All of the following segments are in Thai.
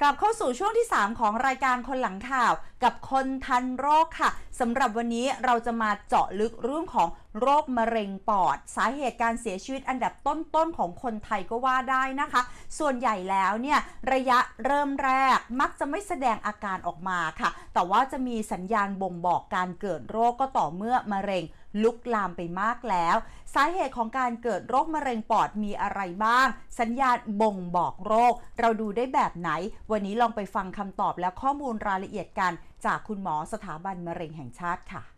กลับเข้าสู่ช่วงที่ 3 ของรายการคนหลังข่าว กับคนทันโรคค่ะสำหรับวันนี้เราจะมาเจาะลึกเรื่องของโรคมะเร็งปอด สาเหตุการเสียชีวิตอันดับต้นๆของคนไทยก็ว่าได้นะคะ ส่วนใหญ่แล้วเนี่ยระยะเริ่มแรกมักจะไม่แสดงอาการออกมาค่ะ แต่ว่าจะมีสัญญาณบ่งบอกการเกิดโรคก็ต่อเมื่อมะเร็งลุกลามไปมากแล้ว สาเหตุของการเกิดโรคมะเร็งปอดมีอะไรบ้าง สัญญาณบ่งบอกโรค เราดูได้แบบไหน วันนี้ลองไปฟังคำตอบและข้อมูลรายละเอียดกัน จากคุณหมอสถาบันมะเร็งแห่งชาติค่ะ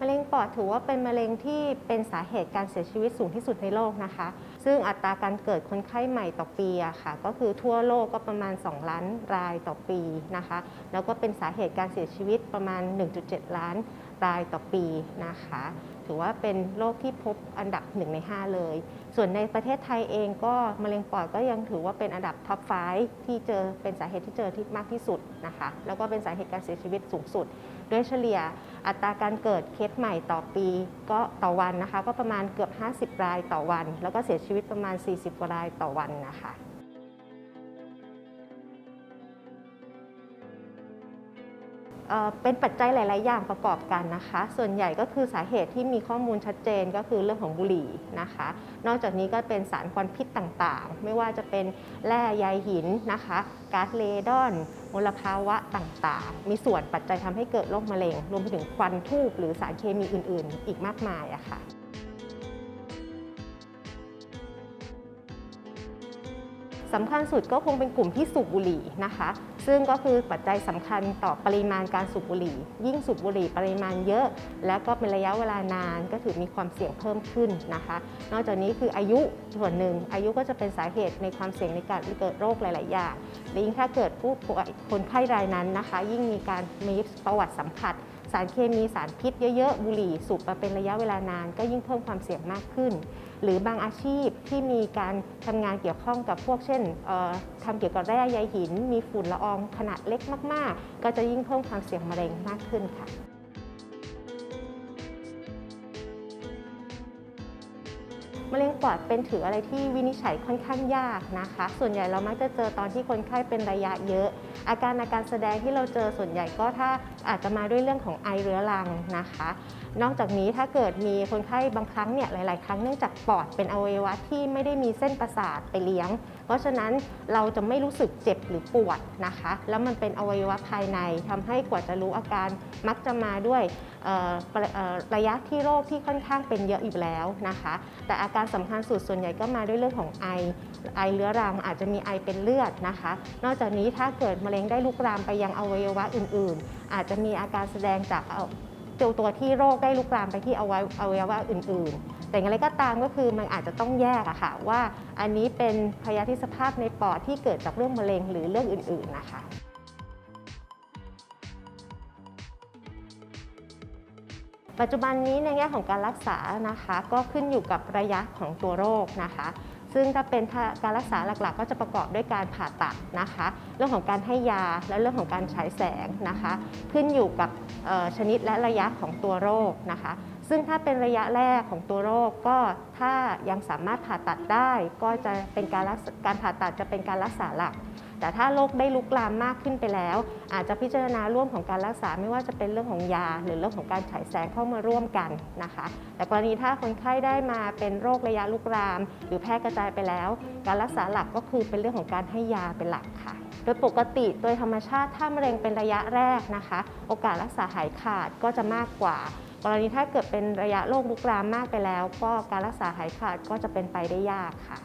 มะเร็งปอดถือว่าเป็นมะเร็งที่เป็นสาเหตุการเสียชีวิตสูงที่สุดในโลกนะคะ ซึ่งอัตราการเกิดคนไข้ใหม่ต่อปีอะค่ะ ก็คือทั่วโลกก็ประมาณ 2 ล้านรายต่อปีนะคะ แล้วก็เป็นสาเหตุการเสียชีวิตประมาณ 1.7 ล้าน รายต่อปีนะคะ ถือว่าเป็นโรคที่พบอันดับ 1 ใน 5 เลย ส่วนในประเทศไทยเองก็มะเร็งปอดก็ยังถือว่าเป็นอันดับท็อป5ที่เจอเป็นสาเหตุที่เจอที่มากที่สุดนะคะ แล้วก็เป็นสาเหตุการเสียชีวิตสูงสุด โดยเฉลี่ยอัตราการเกิดเคสใหม่ต่อปีก็ต่อวันนะคะ ก็ประมาณเกือบ 50 รายต่อวัน แล้วก็เสียชีวิตประมาณ 40 กว่ารายต่อวันนะคะ เป็นปัจจัยหลาย ๆ อย่างประกอบกันนะคะ ส่วนใหญ่ก็คือสาเหตุที่มีข้อมูลชัดเจนก็คือเรื่องของบุหรี่นะคะ นอกจากนี้ก็เป็นสารควันพิษต่าง ๆ ไม่ว่าจะเป็นแร่ใยหินนะคะก๊าซเลดอนมลภาวะต่าง ๆ มีส่วนปัจจัยทำให้เกิดโรคมะเร็ง รวมไปถึงควันทูบหรือสารเคมีอื่น ๆ อีกมากมายอะค่ะสำคัญสุดก็คงเป็นกลุ่มที่สูบบุหรี่นะคะ ซึ่งก็คือปัจจัยสำคัญต่อปริมาณการสูบบุหรี่ ยิ่งสูบบุหรี่ปริมาณเยอะ แล้วก็เป็นระยะเวลานานก็ถือมีความเสี่ยงเพิ่มขึ้นนะคะ นอกจากนี้คืออายุส่วนหนึ่ง อายุก็จะเป็นสาเหตุในความเสี่ยงในการเกิดโรคหลาย ๆ อย่างและยิ่งถ้าเกิดผู้ป่วยคนไข้รายนั้นนะคะ ยิ่งมีการมีประวัติสัมผัส สารเคมีสารพิษเยอะๆ บุหรี่สูบมาเป็นระยะเวลานาน ก็ยิ่งเพิ่มความเสี่ยงมากขึ้น หรือบางอาชีพที่มีการทำงานเกี่ยวข้องกับพวกเช่นเอ่อทำเกี่ยวกับแร่ใยหิน มีฝุ่นละอองขนาดเล็กมาก ๆ ก็จะยิ่งเพิ่มความเสี่ยงมะเร็งมากขึ้นค่ะ มะเร็งปอดเป็นถืออะไรที่วินิจฉัยค่อนข้างยากนะคะ ส่วนใหญ่เรามักจะเจอตอนที่คนไข้เป็นระยะเยอะ อาการอาการแสดงที่เราเจอส่วนใหญ่ก็ถ้าอาจจะมาด้วยเรื่องของไอเรื้อรังนะคะนอกจากนี้ถ้าเกิดมีคนไข้บางครั้งเนี่ยหลาย ๆ ครั้งเนื่องจากปอดเป็นอวัยวะที่ไม่ได้มีเส้นประสาทไปเลี้ยง เพราะฉะนั้นเราจะไม่รู้สึกเจ็บหรือปวดนะคะ แล้วมันเป็นอวัยวะภายในทำให้กว่าจะรู้อาการมักจะมาด้วยระระยะที่โรคที่ค่อนข้างเป็นเยอะอยู่แล้วนะคะ แต่อาการสำคัญสุดส่วนใหญ่ก็มาด้วยเรื่องของไอไอเรื้อรังอาจจะมีไอเป็นเลือดนะคะ นอกจากนี้ถ้าเกิดมะเร็งได้ลุกลามไปยังอวัยวะอื่น ๆ อาจจะมีอาการแสดงจาก เจตัวที่โรคได้ลุกลามไปที่อวัยอวัยวะอื่น ๆ แต่อย่างไรก็ตามก็คือมันอาจจะต้องแยกอะค่ะว่าอันนี้เป็นพยาธิสภาพในปอดที่เกิดจากเรื่องมะเร็งหรือเรื่องอื่น ๆ นะคะปัจจุบันนี้ในแง่ของการรักษานะคะ ก็ขึ้นอยู่กับระยะของตัวโรคนะคะ ซึ่งถ้าเป็นาการรักษาหลักๆ ก็จะประกอบด้วยการผ่าตัดนะคะ เรื่องของการให้ยาและเรื่องของการฉายแสงนะคะ ขึ้นอยู่กับชนิดและระยะของตัวโรคนะคะ ซึ่งถ้าเป็นระยะแรกของตัวโรคก็ถ้ายังสามารถผ่าตัดได้ ก็จะเป็นการรักการผ่าตัดจะเป็นการรักษาหลัก แต่ถ้าโรคได้ลุกลามมากขึ้นไปแล้ว อาจจะพิจารณาร่วมของการรักษาไม่ว่าจะเป็นเรื่องของยา หรือเรื่องของการฉายแสงเข้ามาร่วมกันนะคะ แต่กรณีถ้าคนไข้ได้มาเป็นโรคระยะลุกลาม หรือแพร่กระจายไปแล้ว การรักษาหลักก็คือเป็นเรื่องของการให้ยาเป็นหลักค่ะโดยปกติโดยธรรมชาติถ้ามะเร็งเป็นระยะแรกนะคะ โอกาสรักษาหายขาดก็จะมากกว่า กรณีถ้าเกิดเป็นระยะโรคลุกลามมากไปแล้ว ก็การรักษาหายขาดก็จะเป็นไปได้ยากค่ะ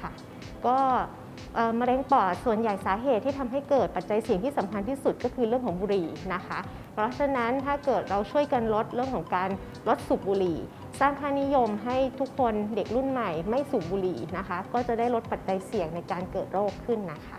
ค่ะ ก็มะเร็งปอดส่วนใหญ่สาเหตุที่ทำให้เกิดปัจจัยเสี่ยงที่สำคัญที่สุดก็คือเรื่องของบุหรี่นะคะ เพราะฉะนั้นถ้าเกิดเราช่วยกันลดเรื่องของการลดสูบบุหรี่ สร้างค่านิยมให้ทุกคนเด็กรุ่นใหม่ไม่สูบบุหรี่นะคะ ก็จะได้ลดปัจจัยเสี่ยงในการเกิดโรคขึ้นนะคะ